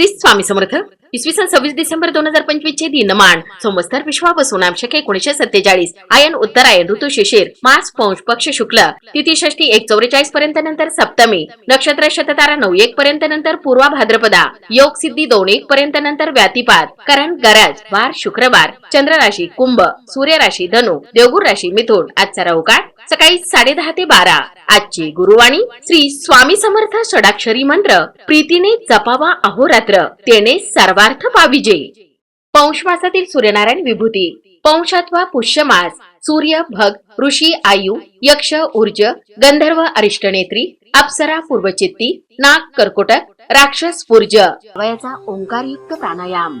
श्री स्वामी समर्थ इसवी सन सव्वीस डिसेंबर दोन हजार पंचवीस चे दिनमान. संवत्सर विश्वा बसून एकोणीशे सत्तेचाळीस. आयन उत्तरायण ऋतू शिशिर मास पौष पक्ष शुक्ल. तिथी षष्टी एक चौवेचाळीस पर्यंत नंतर सप्तमी. नक्षत्र शततारा नऊ एक पर्यंत नंतर पूर्वा भाद्रपदा. योग सिद्धी दोन एक पर्यंत नंतर व्यातिपात करण गरज वार शुक्रवार. चंद्र राशी कुंभ. सूर्य राशी धनु. देवगुर राशी मिथुन. आजचा राहुकाळ सकाळी साडे दहा ते बारा. आजची गुरुवाणी श्री स्वामी समर्थ षडाक्षरी मंत्र. प्रीतीने जपावा अहोरात्र. तेने सर्व सर्वार्थ पाविजे. पौष मासातील सूर्यनारायण विभूती. पौष अथवा पुष्यमास सूर्य भग ऋषी आयु यक्ष ऊर्ज गंधर्व अरिष्टनेत्री अप्सरा पूर्वचित्ती नाग कर्कोटक राक्षस पूर्ज वयाचा ओंकारयुक्त प्राणायाम.